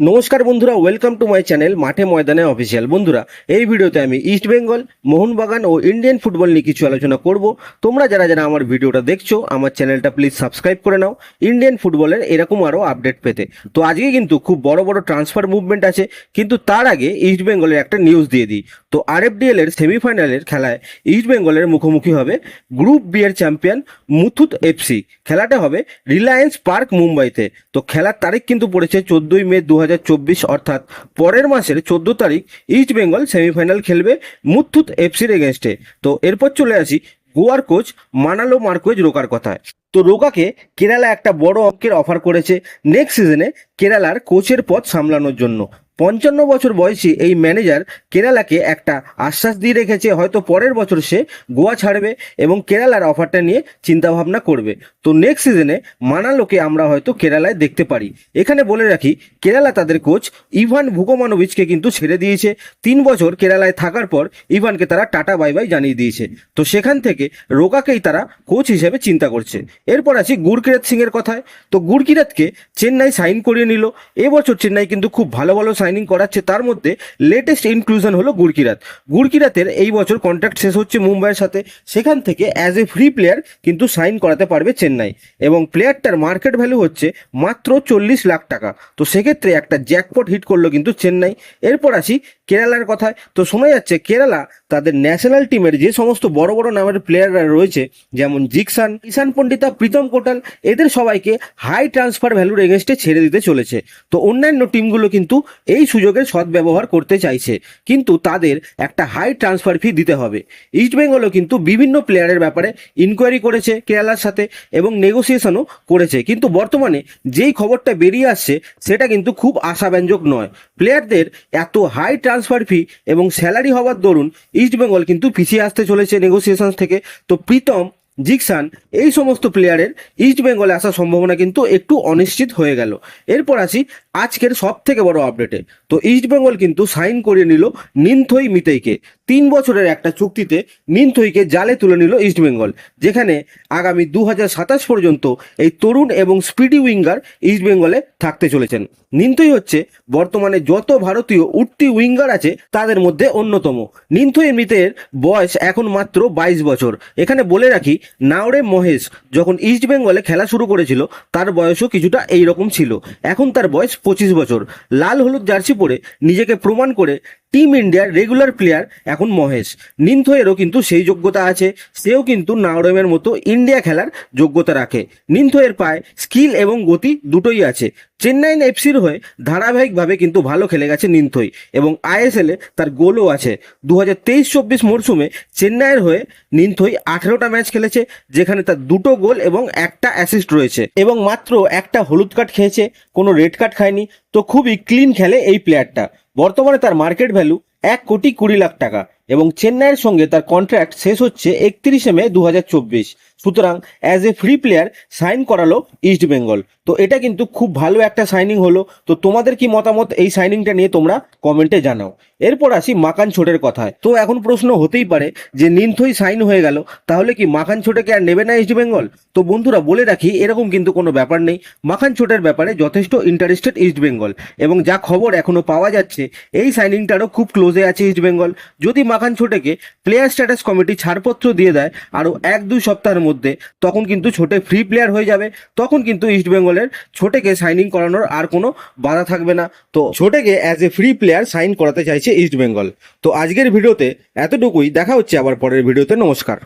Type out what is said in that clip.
নমস্কার বন্ধুরা welcome to my channel মাঠে ময়দানে অফিসিয়াল বন্ধুরা, এই ভিডিওতে আমি ইস্ট বেঙ্গল মোহনবাগান ও ইন্ডিয়ান ফুটবল নিয়ে কিছু আলোচনা করব। তোমরা যারা যারা আমার ভিডিওটা দেখছ, আমার চ্যানেলটা প্লিজ সাবস্ক্রাইব করে নাও। ইন্ডিয়ান ফুটবলের এরকম আরও আপডেট পেতে। তো আজকে কিন্তু খুব বড় বড় ট্রান্সফার মুভমেন্ট আছে, কিন্তু তার আগে ইস্ট বেঙ্গলের একটা নিউজ দিয়ে দিই। তো আরএফডিএল এর সেমিফাইনালের খেলায় ইস্ট বেঙ্গলের মুখোমুখি হবে গ্রুপ বি এর চ্যাম্পিয়ন মুথুত এফসি। খেলাটা হবে রিলায়েন্স পার্ক মুম্বাইতে। তো খেলার তারিখ কিন্তু পড়েছে চোদ্দোই মে দু হাজার চব্বিশ, অর্থাৎ পরের মাসের চোদ্দ তারিখ ইস্ট বেঙ্গল সেমিফাইনাল খেলবে মুথুত এফসির এগেনস্টে। তো এরপর চলে আসি গোয়ার কোচ মানালো মার্কোয়েজ রোকার কথায়। তো রোকাকে কেরালা একটা বড় অঙ্কের অফার করেছে নেক্সট সিজনে কেরালার কোচের পদ সামলানোর জন্য। পঞ্চান্ন বছর বয়সী এই ম্যানেজার কেরালাকে একটা আশ্বাস দিয়ে রেখেছে, হয়তো পরের বছর সে গোয়া ছাড়বে এবং কেরালার অফারটা নিয়ে চিন্তাভাবনা করবে। তো নেক্সট সিজনে মানালোকে আমরা হয়তো কেরালায় দেখতে পারি। এখানে বলে রাখি, কেরালা তাদের কোচ ইভান ভুকোমানোভিচকে কিন্তু ছেড়ে দিয়েছে। তিন বছর কেরালায় থাকার পর ইভানকে তারা টাটা বাই বাই জানিয়ে দিয়েছে। তো সেখান থেকে রোকাকেই তারা কোচ হিসেবে চিন্তা করছে। এরপর আছি গুরকিরাত সিং এর কথায়। তো গুরকিরাতকে চেন্নাই সাইন করিয়ে নিল। এবছর চেন্নাই কিন্তু খুব ভালো ভালো সাইনিং করাচ্ছে, তার মধ্যে লেটেস্ট ইনক্লুশন হলো গুরকিরাত গুরকিরাতের এই বছর কন্ট্রাক্ট শেষ হচ্ছে মুম্বাইয়ের সাথে, সেখান থেকে অ্যাজ এ ফ্রি প্লেয়ার কিন্তু সাইন করাতে পারবে চেন্নাই। এবং প্লেয়ারটার মার্কেট ভ্যালু হচ্ছে মাত্র চল্লিশ লাখ টাকা। তো সেক্ষেত্রে একটা জ্যাকপট হিট করল কিন্তু চেন্নাই। এরপর আসি কেরালার কথায়। তো শোনা যাচ্ছে কেরালা তাদের ন্যাশনাল টিমের যে সমস্ত বড় বড় নামের প্লেয়াররা রয়েছে, যেমন জিকসান, ঈশান পণ্ডিতা, প্রীতম কোটাল, এদের সবাইকে হাই ট্রান্সফার ভ্যালুর এগেনস্টে ছেড়ে দিতে চলেছে। তো অন্যান্য টিমগুলো কিন্তু এই সুযোগের সদ্ব্যবহার করতে চাইছে। কিন্তু তাদের একটা হাই ট্রান্সফার ফি দিতে হবে। ইস্টবেঙ্গলও কিন্তু বিভিন্ন প্লেয়ারের ব্যাপারে ইনকোয়ারি করেছে কেরালার সাথে এবং নেগোসিয়েশনও করেছে। কিন্তু বর্তমানে যেই খবরটা বেরিয়ে আসছে, সেটা কিন্তু খুব আশাব্যঞ্জক নয়। প্লেয়ারদের এত হাই ট্রান্সফার ফি এবং স্যালারি হওয়ার দরুন ইস্টবেঙ্গল কিন্তু পিছিয়ে আসতে চলেছে নেগোসিয়েশন থেকে। তো প্রীতম জিকসান এই সমস্ত প্লেয়ারের ইস্ট বেঙ্গলে আসার সম্ভাবনা কিন্তু একটু অনিশ্চিত হয়ে গেল। এরপর আসি আজকের সব থেকে বড় আপডেটে তো ইস্ট বেঙ্গল কিন্তু সাইন করিয়ে নিল নিনথই মিতেইকে। তিন বছরের একটা চুক্তিতে নিনথইকে জালে তুলে নিল ইস্টবেঙ্গল যেখানে আগামী দু পর্যন্ত এই তরুণ এবং স্পিডি উইঙ্গার ইস্টবেঙ্গলে থাকতে চলেছেন। নিনথই হচ্ছে বর্তমানে যত ভারতীয় উঠতি উইঙ্গার আছে, তাদের মধ্যে অন্যতম। নিনথই মিতের বয়স এখন মাত্র বাইশ বছর। এখানে বলে রাখি, নাওরে মহেশ যখন ইস্টবেঙ্গলে খেলা শুরু করেছিল, তার বয়সও কিছুটা এই রকম ছিল। এখন তার বয়স পঁচিশ বছর। লাল হলুদ জার্সি পরে নিজেকে প্রমাণ করে টিম ইন্ডিয়ার রেগুলার প্লেয়ার এখন মহেশ। নিনথয়েরও কিন্তু সেই যোগ্যতা আছে। সেও কিন্তু নাওরেমের মতো ইন্ডিয়া খেলার যোগ্যতা রাখে। নিনথয়ের পায়ে স্কিল এবং গতি দুটোই আছে। চেন্নাইন এফসির হয়ে ধারাবাহিকভাবে কিন্তু ভালো খেলে গেছে নিন্থই এবং আইএসএলে তার গোলও আছে। দু হাজার তেইশ চব্বিশ মরশুমে চেন্নাইয়ের হয়ে নিন্থই আঠেরোটা ম্যাচ খেলেছে, যেখানে তার দুটো গোল এবং একটা অ্যাসিস্ট রয়েছে এবং মাত্র একটা হলুদ কার্ড খেয়েছে, কোনো রেড কার্ড খায়নি। তো খুবই ক্লিন খেলে এই প্লেয়ারটা বর্তমানে তার মার্কেট ভ্যালু এক কোটি কুড়ি লাখ টাকা এবং চেন্নাইয়ের সঙ্গে তার কন্ট্রাক্ট শেষ হচ্ছে একত্রিশে মে দু হাজার চব্বিশ। সুতরাং as a free player sign করালো ইস্ট বেঙ্গল তো এটা কিন্তু খুব ভালো একটা সাইনিং হলো। তো তোমাদের কি মতামত এই সাইনিংটা নিয়ে তোমরা কমেন্টে জানাও। এরপর আসি মাকান ছোটের কথায়। তো এখন প্রশ্ন হতেই পারে যে নিন্থই সাইন হয়ে গেল, তাহলে কি মাখান ছোটেকে আর নেবে না ইস্ট বেঙ্গল তো বন্ধুরা বলে রাখি, এরকম কিন্তু কোনো ব্যাপার নেই। মাখান ছোটের ব্যাপারে যথেষ্ট ইন্টারেস্টেড ইস্ট বেঙ্গল এবং যা খবর এখনও পাওয়া যাচ্ছে, এই সাইনিংটারও খুব ক্লোজে আছে ইস্ট বেঙ্গল যদি মাখান ছোটেকে প্লেয়ার স্ট্যাটাস কমিটি ছাড়পত্র দিয়ে দেয়, আরও এক দুই সপ্তাহের মধ্যে, তখন কিন্তু ছোটে ফ্রি প্লেয়ার হয়ে যাবে, তখন কিন্তু ইস্টবেঙ্গলের ছোটেকে সাইনিং করানোর আর কোনো বাধা থাকবে না। তো ছোটেকে as a free player sign করাতে চাইছে ইস্টবেঙ্গল তো আজকের ভিডিওতে এতটুকুই, দেখা হচ্ছে আবার পরের ভিডিওতে, নমস্কার।